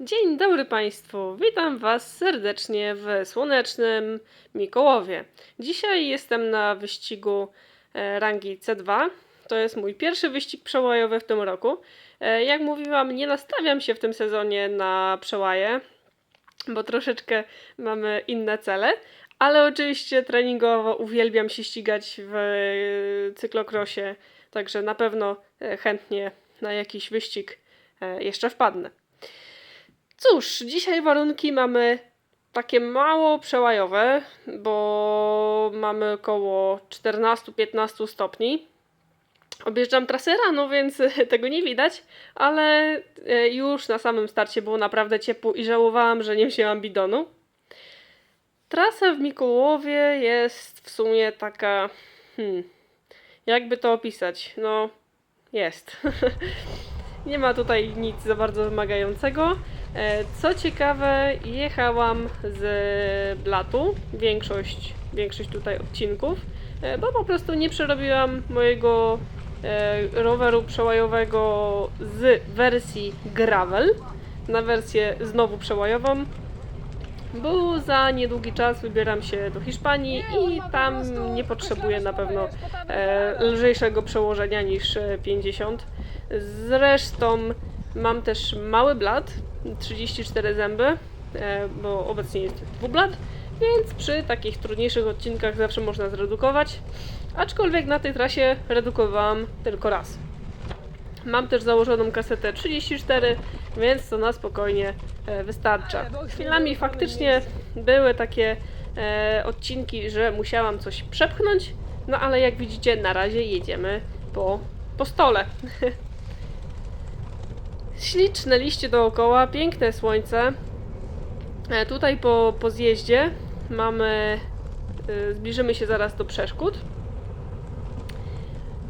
Dzień dobry Państwu, witam Was serdecznie w słonecznym Mikołowie. Dzisiaj jestem na wyścigu e, rangi C2. To jest mój pierwszy wyścig przełajowy w tym roku. E, Jak mówiłam, nie nastawiam się w tym sezonie na przełaje, bo troszeczkę mamy inne cele, ale oczywiście treningowo uwielbiam się ścigać w cyklokrosie, także na pewno e, chętnie na jakiś wyścig jeszcze wpadnę. Cóż, dzisiaj warunki mamy takie mało przełajowe, bo mamy około 14-15 stopni. Objeżdżam trasę rano, więc tego nie widać, ale e, już na samym starcie było naprawdę ciepło i żałowałam, że nie wzięłam bidonu. Trasa w Mikołowie jest w sumie taka. Hmm, jakby to opisać? No, jest. nie ma tutaj nic za bardzo wymagającego. E, Co ciekawe, jechałam z blatu większość, większość tutaj odcinków, e, bo po prostu nie przerobiłam mojego e, roweru przełajowego z wersji gravel na wersję znowu przełajową, bo za niedługi czas wybieram się do Hiszpanii i tam nie potrzebuję na pewno lżejszego przełożenia niż e, 50. Zresztą mam też mały blat, 34 zęby, e, bo obecnie jest dwublat, więc przy takich trudniejszych odcinkach zawsze można zredukować. Aczkolwiek na tej trasie redukowałam tylko raz. Mam też założoną kasetę 34, więc to na spokojnie e, wystarcza. Chwilami faktycznie były takie e, odcinki, że musiałam coś przepchnąć, no ale jak widzicie, na razie jedziemy po, po stole. Śliczne liście dookoła, piękne słońce. E, tutaj po, po zjeździe mamy. y, Zbliżymy się zaraz do przeszkód.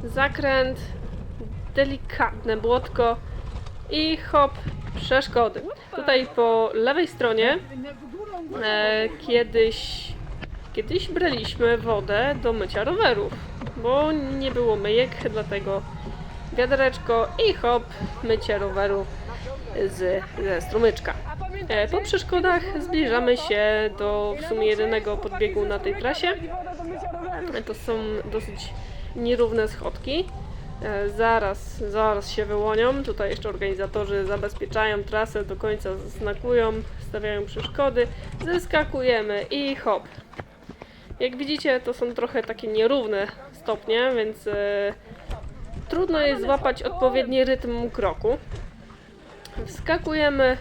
Zakręt, delikatne błotko i hop, przeszkody. Tutaj po lewej stronie e, kiedyś, kiedyś braliśmy wodę do mycia rowerów, bo nie było myjek, dlatego wiadereczko i hop, mycie roweru z, ze strumyczka. E, Po przeszkodach zbliżamy się do w sumie jedynego podbiegu na tej trasie. E, To są dosyć nierówne schodki. E, Zaraz, zaraz się wyłonią. Tutaj jeszcze organizatorzy zabezpieczają trasę, do końca znakują, stawiają przeszkody. Zeskakujemy i hop. Jak widzicie, to są trochę takie nierówne stopnie, więc trudno jest złapać odpowiedni rytm kroku. Wskakujemy,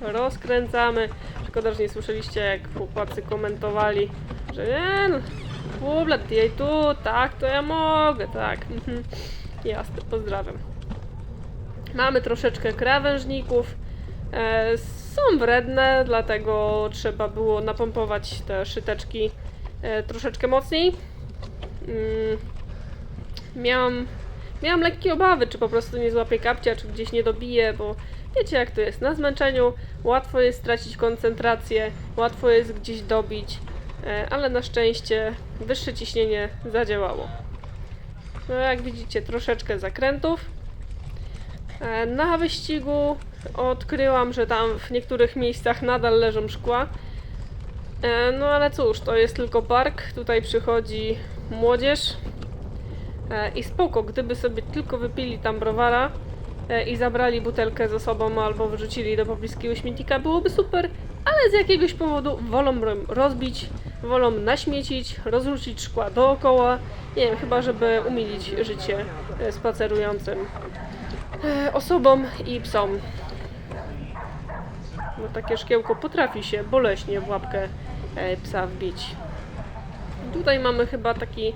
rozkręcamy. Szkoda, że nie słyszeliście, jak chłopacy komentowali, że nie no, Bublat, jej tu, tak, to ja mogę, tak. Mhm. Jasne, pozdrawiam. Mamy troszeczkę krawężników. E, są wredne, dlatego trzeba było napompować te szyteczki e, troszeczkę mocniej. Miałam, miałam lekkie obawy, czy po prostu nie złapię kapcia, czy gdzieś nie dobiję, bo wiecie jak to jest. Na zmęczeniu łatwo jest stracić koncentrację, łatwo jest gdzieś dobić, e, ale na szczęście wyższe ciśnienie zadziałało. No jak widzicie, troszeczkę zakrętów. E, Na wyścigu odkryłam, że tam w niektórych miejscach nadal leżą szkła. E, No ale cóż, to jest tylko park. Tutaj przychodzi młodzież. E, I spoko, gdyby sobie tylko wypili tam browara e, i zabrali butelkę ze sobą albo wyrzucili do pobliskiego śmietnika, byłoby super, ale z jakiegoś powodu wolą ro- rozbić, wolą naśmiecić, rozrzucić szkła dookoła. Nie wiem, chyba żeby umilić życie e, spacerującym osobom i psom. Bo takie szkiełko potrafi się boleśnie w łapkę psa wbić. Tutaj mamy chyba taki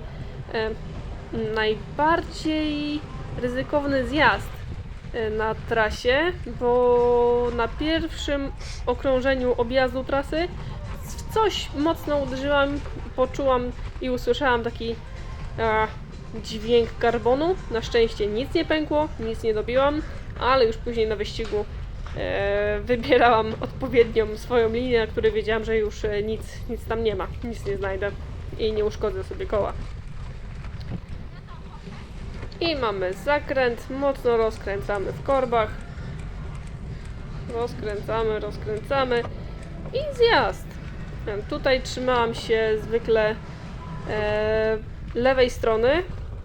najbardziej ryzykowny zjazd e, na trasie, bo na pierwszym okrążeniu objazdu trasy coś mocno uderzyłam, poczułam i usłyszałam taki dźwięk karbonu. Na szczęście nic nie pękło, nic nie dobiłam, ale już później na wyścigu e, wybierałam odpowiednią swoją linię, na której wiedziałam, że już e, nic, nic tam nie ma, nic nie znajdę i nie uszkodzę sobie koła. I mamy zakręt, mocno rozkręcamy w korbach. Rozkręcamy, rozkręcamy i zjazd. Tutaj trzymałam się zwykle e, lewej strony.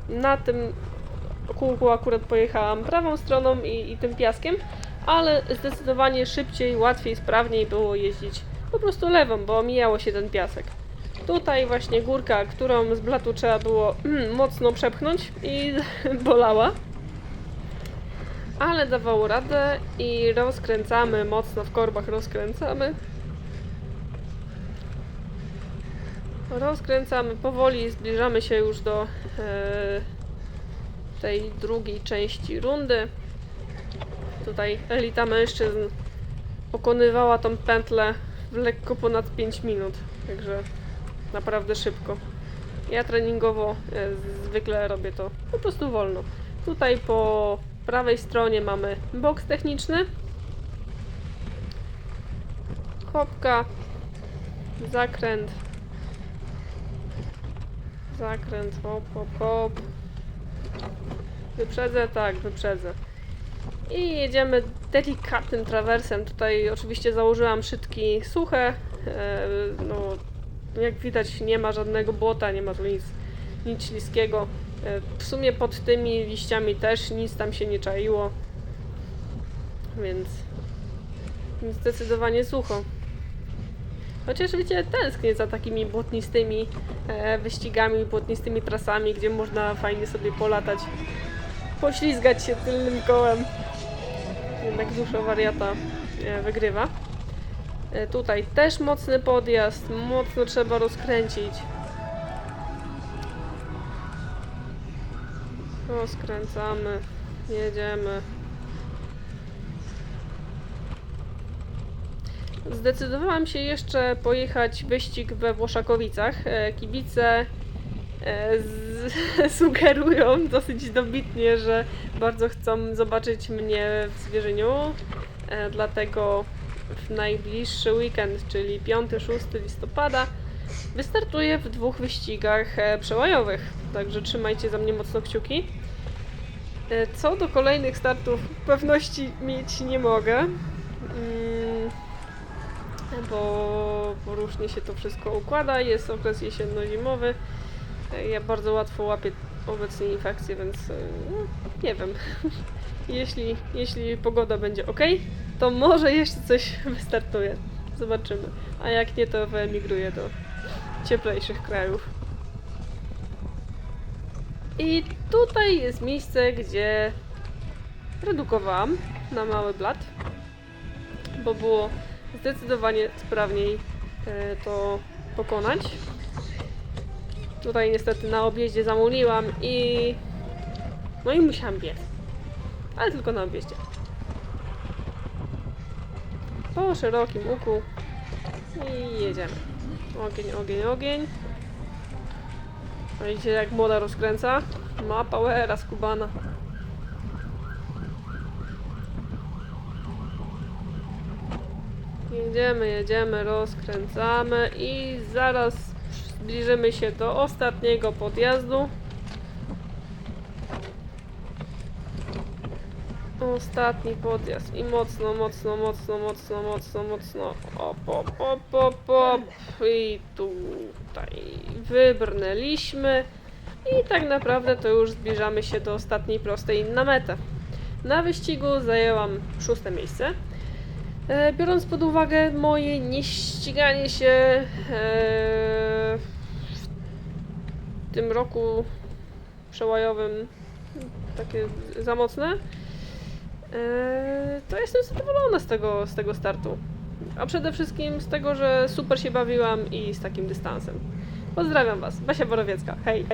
Na tym kółku akurat pojechałam prawą stroną i, i tym piaskiem, ale zdecydowanie szybciej, łatwiej, sprawniej było jeździć po prostu lewą, bo mijało się ten piasek. Tutaj właśnie górka, którą z blatu trzeba było mm, mocno przepchnąć i bolała. Ale dawało radę i rozkręcamy mocno w korbach, rozkręcamy. Rozkręcamy powoli, zbliżamy się już do e, tej drugiej części rundy. Tutaj elita mężczyzn pokonywała tą pętlę w lekko ponad 5 minut, także naprawdę szybko. Ja treningowo e, zwykle robię to po prostu wolno. Tutaj po prawej stronie mamy boks techniczny. Hopka, zakręt, zakręt, hop, hop, hop. Wyprzedzę? Tak, wyprzedzę. I jedziemy delikatnym trawersem. Tutaj oczywiście założyłam szytki suche. E, no, jak widać nie ma żadnego błota, nie ma tu nic, nic śliskiego. E, w sumie pod tymi liściami też nic tam się nie czaiło. Więc zdecydowanie sucho. Chociaż wiecie, tęsknię za takimi błotnistymi e, wyścigami, błotnistymi trasami, gdzie można fajnie sobie polatać, poślizgać się tylnym kołem. Jednak dusza wariata e, wygrywa. E, tutaj też mocny podjazd, mocno trzeba rozkręcić. Rozkręcamy, jedziemy. Zdecydowałam się jeszcze pojechać wyścig we Włoszakowicach. E, Kibice e, sugerują dosyć dobitnie, że bardzo chcą zobaczyć mnie w Zwierzyniu. Dlatego w najbliższy weekend, czyli 5-6 listopada, wystartuję w dwóch wyścigach e, przełajowych. Także trzymajcie za mnie mocno kciuki. E, Co do kolejnych startów, pewności mieć nie mogę. Mm, bo, bo różnie się to wszystko układa. Jest okres jesienno-zimowy. Ja bardzo łatwo łapię obecnie infekcje, więc e, no, nie wiem. jeśli, jeśli pogoda będzie ok, to może jeszcze coś wystartuje. Zobaczymy. A jak nie, to wyemigruję do cieplejszych krajów. I tutaj jest miejsce, gdzie redukowałam na mały blat, bo było zdecydowanie sprawniej e, to pokonać. Tutaj niestety na objeździe zamuliłam i no i musiałam biec. Ale tylko na objeździe. Po szerokim łuku i jedziemy. Ogień, ogień, ogień. Widzicie jak młoda rozkręca? Ma powera skubana. Jedziemy, jedziemy, rozkręcamy i zaraz zbliżymy się do ostatniego podjazdu. Ostatni podjazd i mocno, mocno, mocno, mocno, mocno, mocno. Op, op, op, op, op. I tutaj wybrnęliśmy. I tak naprawdę to już zbliżamy się do ostatniej prostej na metę. Na wyścigu zajęłam szóste miejsce. E, Biorąc pod uwagę moje nieściganie się e, tym roku przełajowym, takie za mocne, e, to jestem zadowolona z tego, z tego startu. A przede wszystkim z tego, że super się bawiłam i z takim dystansem. Pozdrawiam Was, Basia Borowiecka, hej!